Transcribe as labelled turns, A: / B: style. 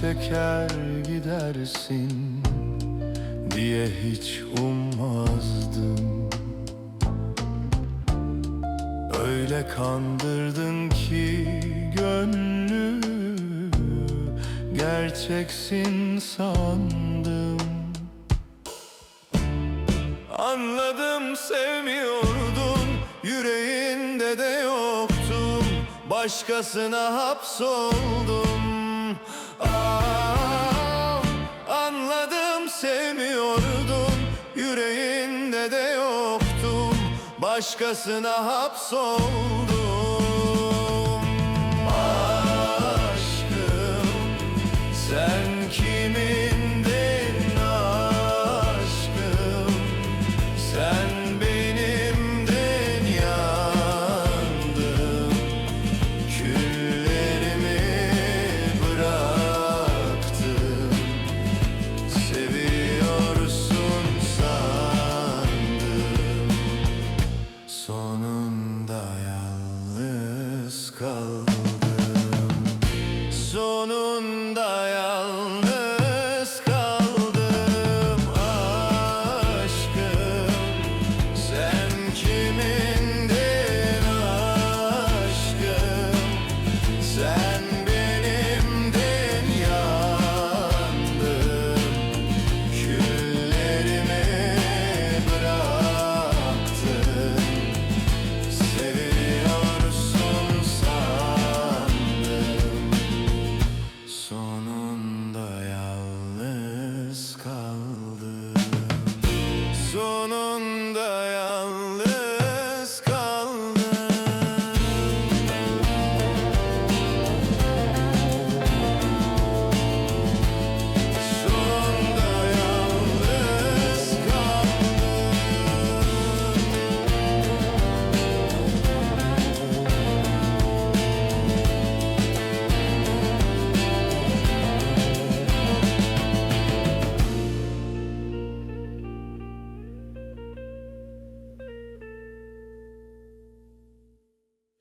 A: çeker gidersin diye hiç ummazdım. Öyle kandırdın ki gönlü Gerçeksin sandım. Anladım sevmiyordun Yüreğinde de yoktum Başkasına hapsoldum. Ah, Anladım sevmiyordun Yüreğinde de yoktum. Başkasına hapsoldum kaldım. Sonunda yanında ya.